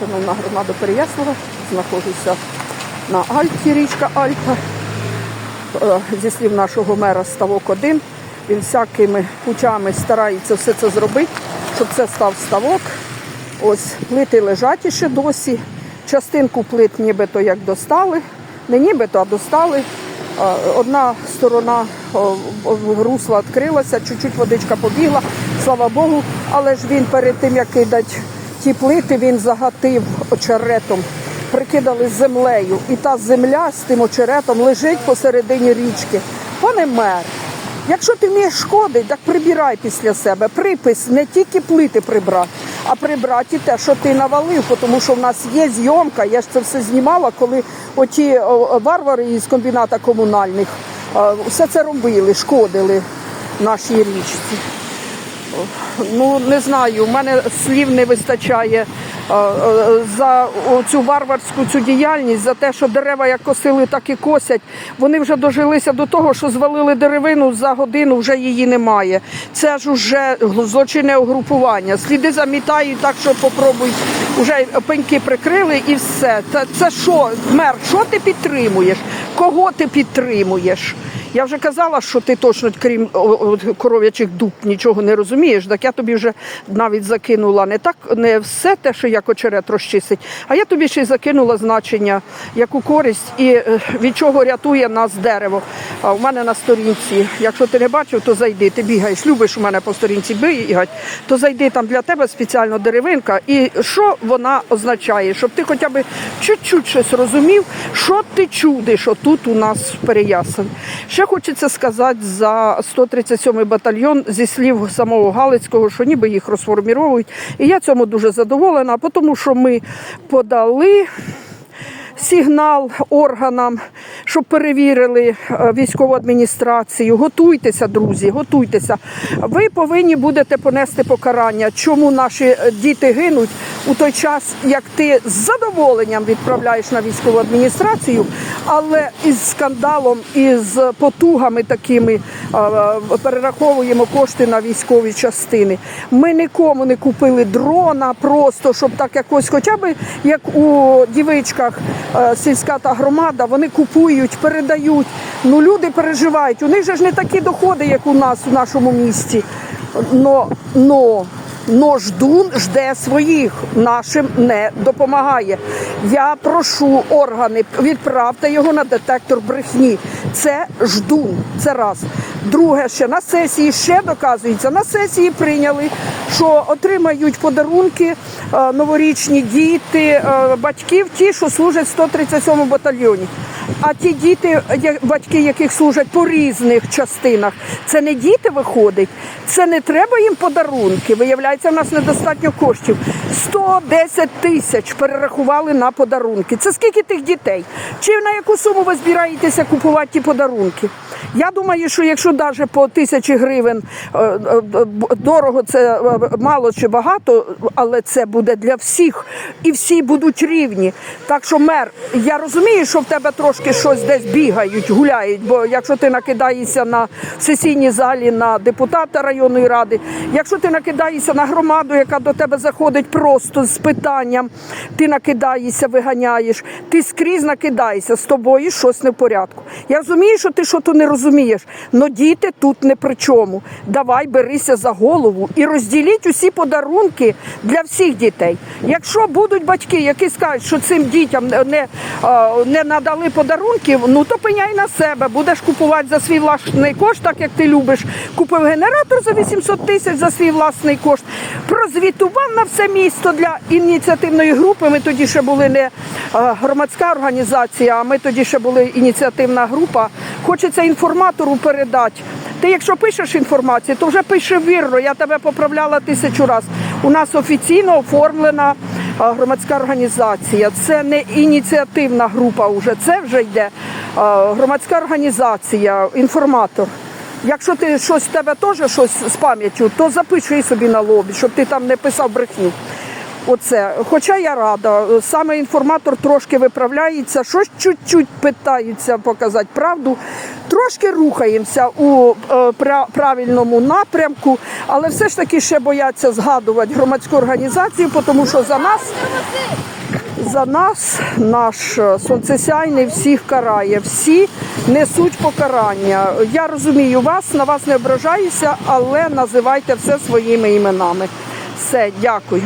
Шановна громада Переяслава, знаходжуся на Альті, річка Альта. Е, Зі слів нашого мера Ставок 1 він всякими путями старається все це зробити, щоб це став ставок. Ось плити лежать іще досі. Частинку плит нібито як достали, не нібито, а достали. Е, Одна сторона русла відкрилася, чуть-чуть водичка побігла, слава Богу. Але ж він перед тим, як кидати ті плити, він загатив очеретом, прикидали землею. І та земля з тим очеретом лежить посередині річки. Пане мер, Якщо ти вмієш шкодити, так прибирай після себе. Припис не тільки плити прибрати, а прибрати те, що ти навалив, тому що в нас є зйомка. Я ж це все знімала, коли оті варвари із комбіната комунальних е, все це робили, шкодили нашій річці. Ну не знаю, у мене слів не вистачає е, е, за цю варварську цю діяльність, за те, що дерева як косили, так і косять. Вони вже дожилися до того, що звалили деревину за годину, вже її немає. Це ж уже злочинне угрупування. Сліди замітають так, що попробуй. Вже пеньки прикрили і все. Це, це що, мер, що ти підтримуєш? Кого ти підтримуєш? Я вже казала, що ти точно, крім коров'ячих дуб, нічого не розумієш. Так я тобі вже навіть закинула не так, не все те, що як очерет розчистить, а я тобі ще й закинула значення, яку користь і е, від чого рятує нас дерево. А у мене на сторінці, якщо ти не бачив, то зайди. Ти бігаєш, любиш у мене по сторінці бігати, то зайди там для тебе спеціально деревинка. І що вона означає? Щоб ти хоча б чуть-чуть щось розумів, що ти чудиш отут у нас в Переяславі. Ще хочеться сказати за 137-й батальйон зі слів самого Галицького, що ніби їх розформіровують. І я цьому дуже задоволена, тому що ми подали. Сигнал органам, щоб перевірили е, військову адміністрацію. Готуйтеся, друзі, готуйтеся. Ви повинні будете понести покарання. Чому наші е, діти гинуть у той час, як ти з задоволенням відправляєш на військову адміністрацію, але із скандалом і з потугами такими перераховуємо кошти на військові частини. Ми нікому не купили дрона, просто щоб так якось, хоча б як у дівичках е, сільська та громада, вони купують, передають. Ну люди переживають. У них же ж не такі доходи, як у нас у нашому місті. Но, но Но ждун жде своїх, нашим не допомагає. Я прошу органи, відправте його на детектор брехні. Це ждун. Це раз. Друге, ще на сесії ще доказується. На сесії прийняли, що отримають подарунки е, новорічні діти, е, батьків, ті, що служать в 137 батальйоні. А ті діти, батьки, яких служать по різних частинах, це не діти виходить, це не треба їм подарунки. Виявляється, в нас недостатньо коштів. 110 тисяч перерахували на подарунки. Це скільки тих дітей? Чи на яку суму ви збираєтеся купувати ті подарунки? Я думаю, що якщо навіть по тисячі гривень е, е, дорого, це е, мало чи багато, але це буде для всіх, і всі будуть рівні. Так що, мер, я розумію, що в тебе трошки щось десь бігають, гуляють. Бо якщо ти накидаєшся на сесійній залі на депутата районної ради, якщо ти накидаєшся на громаду, яка до тебе заходить просто з питанням, ти накидаєшся, виганяєш, ти скрізь накидаєшся, з тобою щось не в порядку. Я розумію, що ти що то не розумієш, але діти тут не при чому. Давай берися за голову і розділіть усі подарунки для всіх дітей. Якщо будуть батьки, які скажуть, що цим дітям не, не, надали подарунків, ну то пеняй на себе. Будеш купувати за свій власний кошт, так як ти любиш. Купив генератор за 800 тисяч за свій власний кошт. Прозвітував на все місто для ініціативної групи. Ми тоді ще були не громадська організація, а ми тоді ще були ініціативна група. Хочеться інформатору передати. Ти, якщо пишеш інформацію, то вже пиши вірно. Я тебе поправляла тисячу разів. У нас офіційно оформлена громадська організація. Це не ініціативна група, вже це вже йде громадська організація, інформатор. Якщо ти щось в тебе теж щось з пам'яттю, то запиши собі на лобі, щоб ти там не писав брехню. Оце. Хоча я рада, саме інформатор трошки виправляється, щось чуть-чуть питаються показати правду. Трошки рухаємося у е, правильному напрямку, але все ж таки ще бояться згадувати громадську організацію, тому що за нас за нас наш сонцесяйний всіх карає, всі несуть покарання. Я розумію вас, на вас не ображаюся, але називайте все своїми іменами. Все, дякую.